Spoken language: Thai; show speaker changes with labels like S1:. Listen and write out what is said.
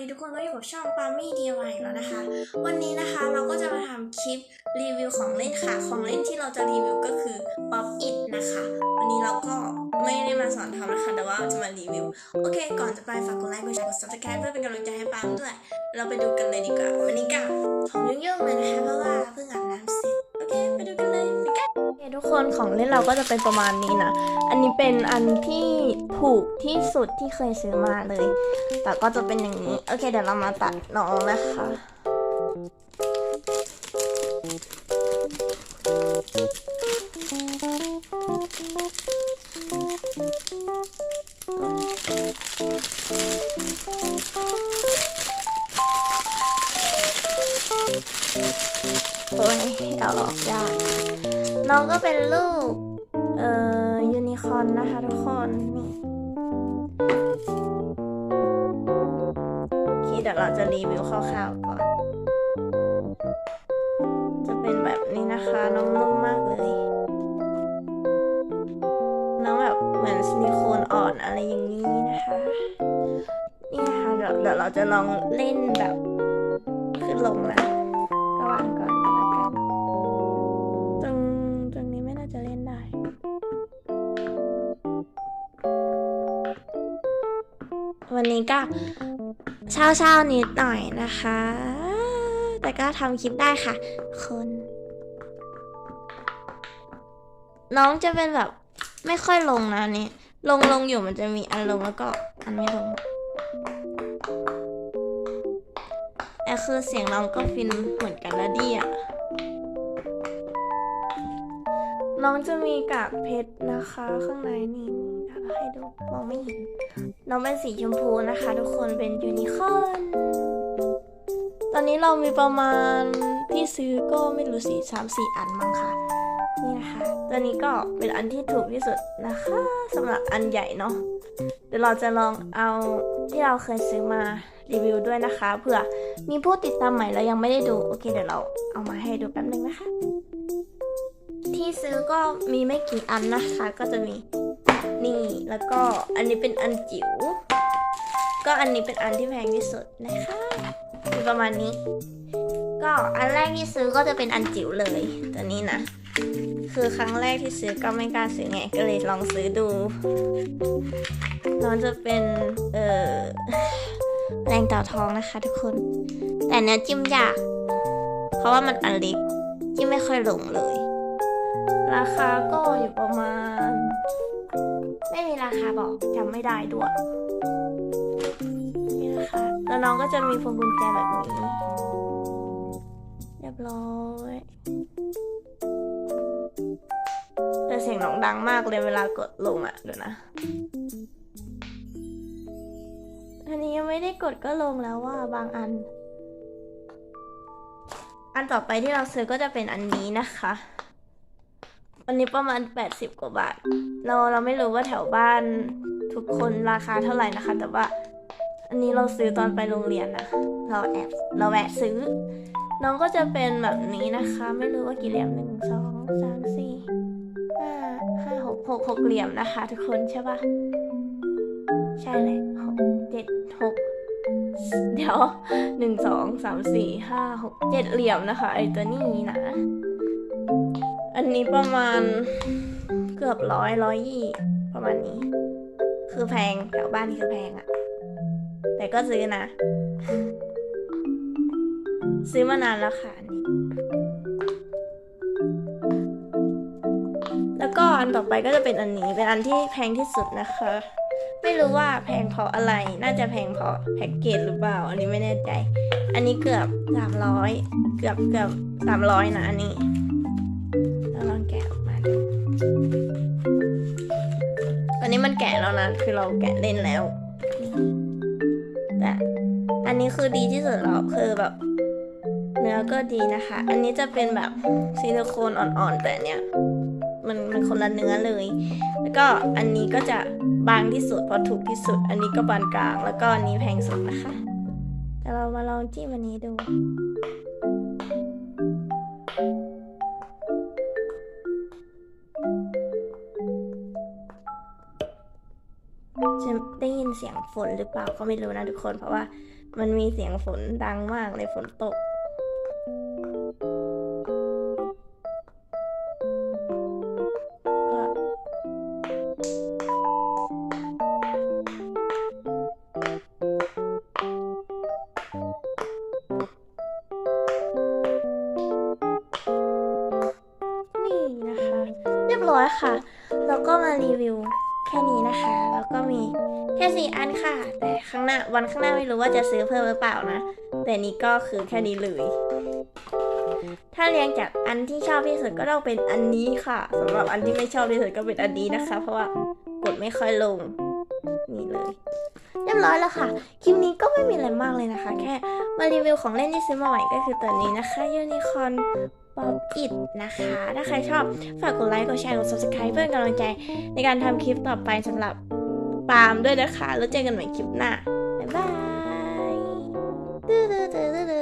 S1: นี้ทุกคนก็อยู่กับช่องปามี่ DIY แล้วนะคะ วันนี้นะคะเราก็จะมาทำคลิปรีวิวของเล่นค่ะ ของเล่นที่เราจะรีวิวก็คือ Pop It นะคะ วันนี้เราก็ไม่ได้มาสอนทำนะคะ แต่ว่าจะมารีวิว โอเค ก่อนจะไปฝากกดไลค์ กดแชร์ กด subscribe เพื่อเป็นกำลังใจให้ปามด้วย เราไปดูกันเลยดีกว่า วันนี้ก็ของยุ่งๆเลยนะคะ เพราะว่าเพิ่งอาบน้ำเสร็จ โอเค ไปดูกันเลยไปกัน
S2: โอเคทุกคนของเล่นเราก็จะเป็นประมาณนี้นะ อันนี้เป็นอันที่ ถูกที่สุดที่เคยซื้อมาเลย แต่ก็จะเป็นอย่างนี้ โอเค เดี๋ยวเรามาตัดน้องนะคะโอ้ยเอาออกยากน้องก็เป็นลูก เอ่อ ยูนิคอร์นนะคะทุกคน นี่ เคเดี๋ยวเราจะรีวิวคร่าวๆก่อน จะเป็นแบบนี้นะคะน้องนุ่มมากเลย น้องแบบเหมือนซิลิโคนอ่อนอะไรอย่างนี้นะคะ นี่นะคะเดี๋ยวเดี๋ยวเราจะลองเล่นแบบขึ้นลงนะก็วางก่อนก็แล้วกันตรงตรงนี้ไม่น่าจะเล่นได้วันนี้ก็ เช้าเช้าๆนิดหน่อยนะคะ แต่ก็ทำคลิปได้ค่ะ คน น้องจะเป็นแบบ ไม่ค่อยลงนะนี่ลงลงอยู่มันจะมีอันลงแล้วก็อันไม่ลงแต่คือเสียงน้องก็ฟินเหมือนกันนะดิอะน้องจะมีกากเพชรนะคะ ข้างในนี่ ให้ดูมองไม่เห็น น้องเป็นสีชมพูนะคะ ทุกคนเป็นยูนิคอร์นตอนนี้เรามีประมาณที่ซื้อก็ไม่รู้สีสามสี่อันมั้งค่ะนี่นะคะตัวนี้ก็เป็นอันที่ถูกที่สุดนะคะสำหรับอันใหญ่เนาะเดี๋ยวเราจะลองเอาที่เราเคยซื้อมารีวิวด้วยนะคะเผื่อมีผู้ติดตามใหม่แล้วยังไม่ได้ดูโอเคเดี๋ยวเราเอามาให้ดูแป๊บนึงนะคะ ที่ซื้อก็มีไม่กี่อันนะคะ ก็จะมี นี่แล้วก็อันนี้เป็นอันจิ๋ว ก็อันนี้เป็นอันที่แพงที่สุดนะคะมีประมาณนี้ ก็อันแรกที่ซื้อก็จะเป็นอันจิ๋วเลยตัวนี้นะ คือครั้งแรกที่ซื้อก็ไม่กล้าซื้อไงก็เลยลองซื้อดูน้องจะเป็นเอ่อแรงเต่าทองนะคะทุกคน แต่เนี้ยจิ้มยาก เพราะว่ามันอันเล็กจิ้มไม่ค่อยหลงเลย ราคาก็อยู่ประมาณ ไม่มีราคาบอกจำไม่ได้ด้วยนี่นะคะแล้วน้องก็จะมีพวงกุญแจแบบนี้เรียบร้อยแต่เสียงน้องดังมากเลยเวลากดลงอะ่ะเดี๋ยวนะอันนี้ยังไม่ได้กดก็ลงแล้วว่าบางอัน อันต่อไปที่เราซื้อก็จะเป็นอันนี้นะคะ อันนี้ประมาณ 80 กว่าบาท เราเราไม่รู้ว่าแถวบ้านทุกคนราคาเท่าไหร่นะคะ แต่ว่า อันนี้เราซื้อตอนไปโรงเรียนนะ เราแอบเราแวะซื้อ น้องก็จะเป็นแบบนี้นะคะ ไม่รู้ว่ากี่เหลี่ยมหนึ่งสองสามสี่ห้าห้าหกหกหกเหลี่ยมนะคะ ทุกคนใช่ปะใช่เลยหกเจ็ดหกเดี๋ยวหนึ่งสองสามสี่ห้าหกเจ็ดเหลี่ยมนะคะ ไอตัวนี้นะ อันนี้ประมาณเกือบร้อยร้อยยี่ประมาณนี้ คือแพงแถวบ้านนี่คือแพงอะแต่ก็ซื้อนะ ซื้อมานานแล้วค่ะอันนี้ แล้วก็อันต่อไปก็จะเป็นอันนี้เป็นอันที่แพงที่สุดนะคะ ไม่รู้ว่าแพงเพราะอะไร น่าจะแพงเพราะแพ็กเกจหรือเปล่า อันนี้ไม่แน่ใจ อันนี้เกือบสามร้อยเกือบเกือบสามร้อยนะอันนี้ นะคือเราแกะเล่นแล้วแต่อันนี้คือดีที่สุดแล้วคือแบบเนื้อก็ดีนะคะ อันนี้จะเป็นแบบซิลิโคนอ่อนๆ แต่เนี้ยมันมันคนละเนื้อเลย แล้วก็อันนี้ก็จะบางที่สุดพราะถูกที่สุด อันนี้ก็บานกลาง แล้วก็อันนี้แพงสุดนะคะ แต่เรามาลองจิ้มอันนี้ดูจะ นเสียงฝนหรือเปล่าก็ไม่รู้นะทุกคน เพราะว่ามันมีเสียงฝนดังมากเลยฝนตกนี่นะคะเรียบร้อยค่ะ แล้วก็มารีวิว แค่นี้นะคะ แล้วก็มีแค่สี่อันค่ะ แต่ข้างหน้าวันข้างหน้าไม่รู้ว่าจะซื้อเพิ่มหรือเปล่านะ แต่นี้ก็คือแค่นี้เลย ถ้าเรียงจากอันที่ชอบที่สุดก็ต้องเป็นอันนี้ค่ะสำหรับอันที่ไม่ชอบที่สุดก็เป็นอันนี้นะคะ เพราะว่ากดไม่ค่อยลงนี่เลย เรียบร้อยแล้วค่ะ คลิปนี้ก็ไม่มีอะไรมากเลยนะคะ แค่มารีวิวของเล่นที่ซื้อมาใหม่ก็คือตัวนี้นะคะ Unicorn Pop It น ป๊อบอิดนะคะ ถ้าใครชอบฝากกดไลค์ กดแชร์ กด subscribe เพื่อเป็นกำลังใจ ในการทำคลิปต่อไปสำหรับปาล์มด้วยนะคะ แล้วเจอกันใหม่คลิปหน้า บ๊ายบาย